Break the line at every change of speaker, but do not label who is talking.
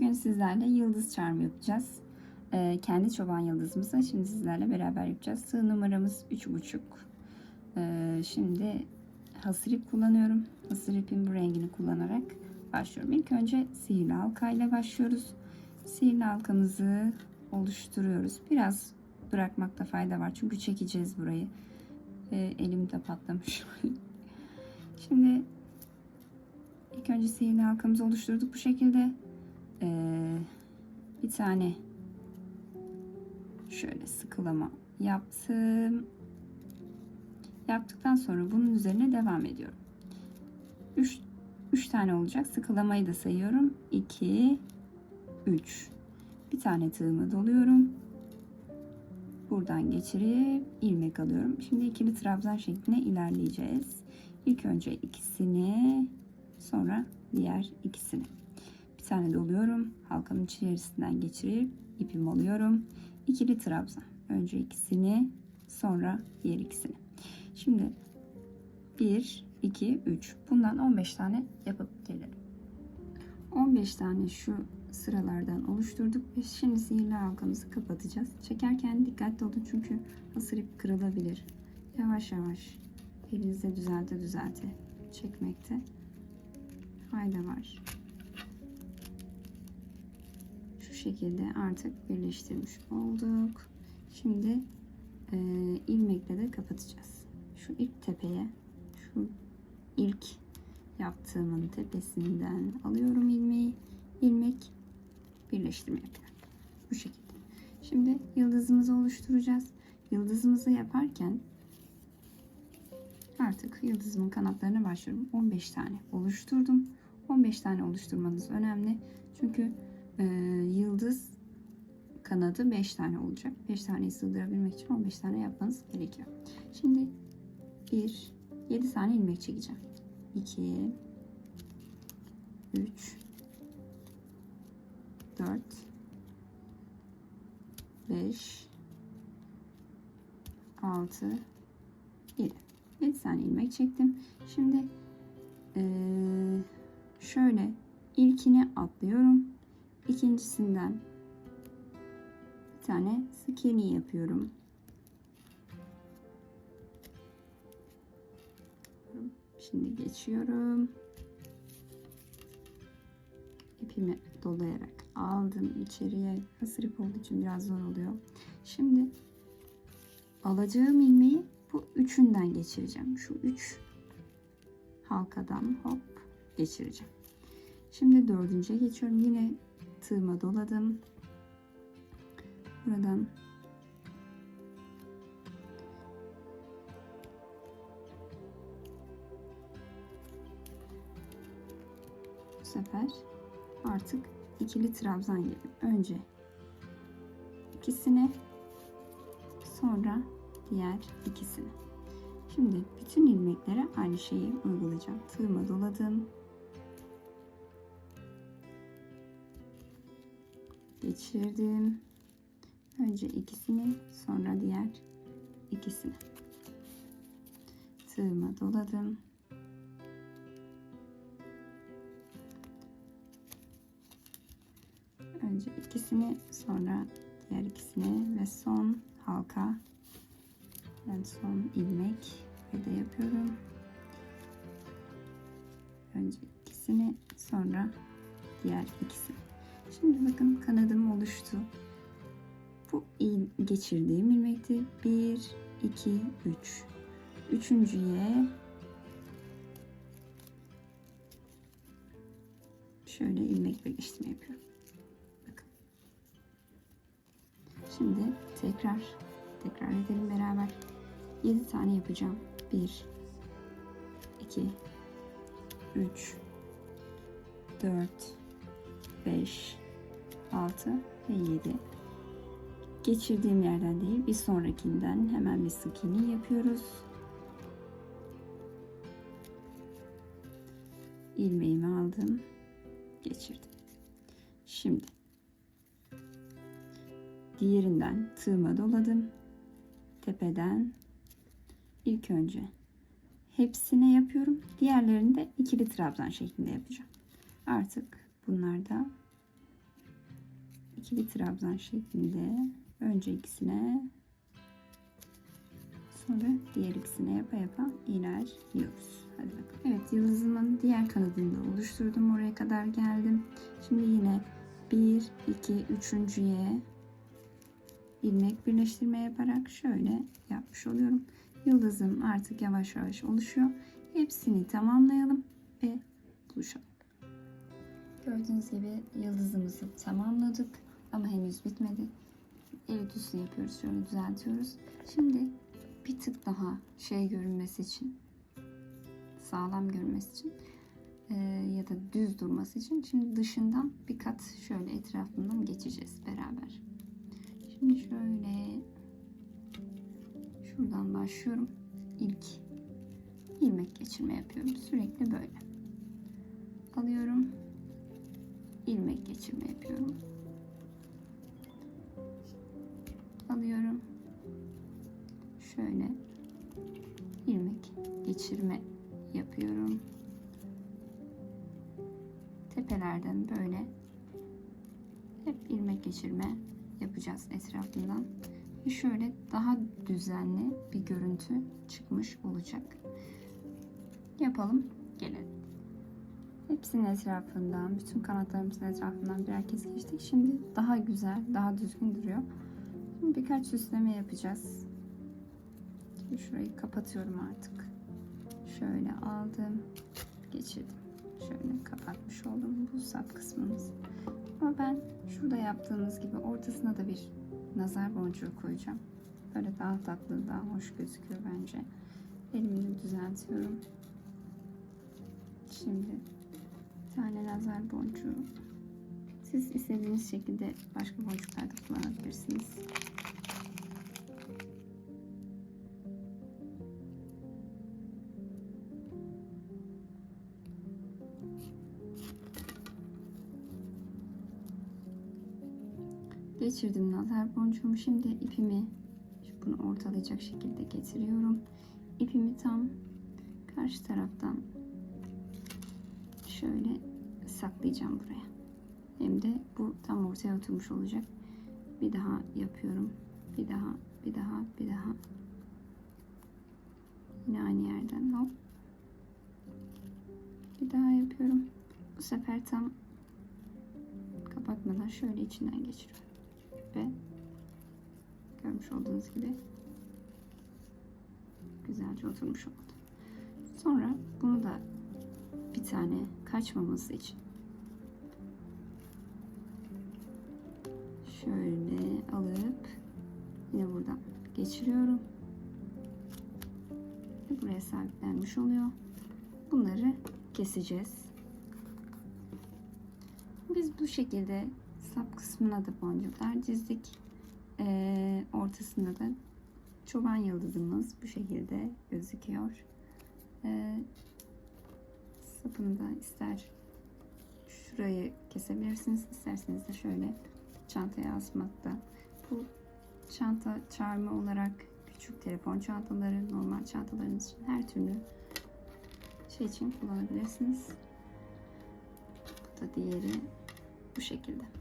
Bugün sizlerle yıldız çarmı yapacağız. Ee, kendi çoban yıldızımızı şimdi sizlerle beraber yapacağız. Sığ numaramız 3,5. Ee, şimdi hasır ip kullanıyorum. Hasır ipin bu rengini kullanarak başlıyorum. İlk önce sihirli halka ile başlıyoruz. Sihirli halkamızı oluşturuyoruz. Biraz bırakmakta fayda var. Çünkü çekeceğiz burayı. Ee, elim de patlamış. şimdi ilk önce sihirli halkamızı oluşturduk bu şekilde. Ee, bir tane şöyle sıkılama yaptım. Yaptıktan sonra bunun üzerine devam ediyorum. 3 3 tane olacak. Sıkılamayı da sayıyorum. 2 3 Bir tane tığımı doluyorum. Buradan geçirip ilmek alıyorum. Şimdi ikili trabzan şeklinde ilerleyeceğiz. İlk önce ikisini, sonra diğer ikisini. Tane doluyorum. Halkanın içerisinden geçirip ipimi alıyorum. İkili trabzan. Önce ikisini, sonra diğer ikisini. Şimdi 1, 2, 3. Bundan 15 tane yapıp gelelim. 15 tane şu sıralardan oluşturduk ve şimdi sihirli halkamızı kapatacağız. Çekerken dikkatli olun çünkü hasır ip kırılabilir. Yavaş yavaş elinizde düzelte düzelte çekmekte fayda var. Şekilde artık birleştirmiş olduk. Şimdi e, ilmekle de kapatacağız. Şu ilk tepeye, şu ilk yaptığımın tepesinden alıyorum ilmeği. ilmek birleştirme yapıyorum. Bu şekilde. Şimdi yıldızımızı oluşturacağız. Yıldızımızı yaparken artık yıldızımın kanatlarına başlıyorum. 15 tane oluşturdum. 15 tane oluşturmanız önemli. Çünkü e, yıldız kanadı 5 tane olacak. 5 taneyi sığdırabilmek için 15 tane yapmanız gerekiyor. Şimdi 1 7 tane ilmek çekeceğim. 2 3 4 5 6 7 7 tane ilmek çektim. Şimdi ee, şöyle ilkini atlıyorum. İkincisinden bir tane sık iğne yapıyorum. Şimdi geçiyorum. İpimi dolayarak aldım içeriye. Hasır ip olduğu için biraz zor oluyor. Şimdi alacağım ilmeği bu üçünden geçireceğim. Şu üç halkadan hop geçireceğim. Şimdi dördüncüye geçiyorum. Yine tığıma doladım. Buradan bu sefer artık ikili trabzan yapıyorum. Önce ikisini sonra diğer ikisini. Şimdi bütün ilmeklere aynı şeyi uygulayacağım. Tığıma doladım. Geçirdim. Önce ikisini sonra diğer ikisini. Tığıma doladım. Önce ikisini sonra diğer ikisini ve son halka yani son ilmek ve de yapıyorum. Önce ikisini sonra diğer ikisini. Bakın kanadım oluştu. Bu geçirdiğim ilmekti. 1, 2, 3. Üçüncüye şöyle ilmek birleştirme yapıyorum. Bakın. Şimdi tekrar tekrar edelim beraber. 7 tane yapacağım. 1 2 3 4 5 6 ve 7 geçirdiğim yerden değil bir sonrakinden hemen bir sık iğne yapıyoruz. İlmeğimi aldım geçirdim. Şimdi diğerinden tığıma doladım. Tepeden ilk önce hepsine yapıyorum. Diğerlerini de ikili trabzan şeklinde yapacağım. Artık bunlar da ikili trabzan şeklinde önce ikisine sonra diğer ikisine yapa yapa ilerliyoruz. Hadi bakalım. Evet yıldızımın diğer kanadını da oluşturdum. Oraya kadar geldim. Şimdi yine 1, 2, üçüncüye ilmek birleştirme yaparak şöyle yapmış oluyorum. Yıldızım artık yavaş yavaş oluşuyor. Hepsini tamamlayalım ve buluşalım. Gördüğünüz gibi yıldızımızı tamamladık ama henüz bitmedi. Evet üstü yapıyoruz. Şöyle düzeltiyoruz. Şimdi bir tık daha şey görünmesi için sağlam görünmesi için e, ya da düz durması için şimdi dışından bir kat şöyle etrafından geçeceğiz beraber. Şimdi şöyle şuradan başlıyorum. İlk ilmek geçirme yapıyorum. Sürekli böyle. Alıyorum. ilmek geçirme yapıyorum. Geçirme yapıyorum. Tepelerden böyle hep ilmek geçirme yapacağız etrafından. Ve şöyle daha düzenli bir görüntü çıkmış olacak. Yapalım, gelelim. Hepsinin etrafından, bütün kanatlarımızın etrafından birer kez geçtik. Şimdi daha güzel, daha düzgün duruyor. Şimdi birkaç süsleme yapacağız. Şimdi şurayı kapatıyorum artık. Şöyle aldım, geçirdim. Şöyle kapatmış oldum bu sap kısmımız. Ama ben şurada yaptığımız gibi ortasına da bir nazar boncuğu koyacağım. Böyle daha tatlı, daha hoş gözüküyor bence. Elimi düzeltiyorum. Şimdi bir tane nazar boncuğu. Siz istediğiniz şekilde başka boncuklar da kullanabilirsiniz. Geçirdim nazar boncuğumu. Şimdi ipimi bunu ortalayacak şekilde getiriyorum. İpimi tam karşı taraftan şöyle saklayacağım buraya. Hem de bu tam ortaya oturmuş olacak. Bir daha yapıyorum. Bir daha, bir daha, bir daha. Yine aynı yerden hop. Bir daha yapıyorum. Bu sefer tam kapatmadan şöyle içinden geçiriyorum. Ve görmüş olduğunuz gibi güzelce oturmuş oldu. Sonra bunu da bir tane kaçmaması için şöyle alıp yine buradan geçiriyorum. Ve buraya sabitlenmiş oluyor. Bunları keseceğiz. Biz bu şekilde sap kısmına da boncuklar dizdik. Ee, ortasında da çoban yıldızımız bu şekilde gözüküyor. Ee, sapını da ister şurayı kesebilirsiniz. isterseniz de şöyle çantaya asmakta. Bu çanta çarmı olarak küçük telefon çantaları, normal çantalarınız için her türlü şey için kullanabilirsiniz. Bu da diğeri bu şekilde.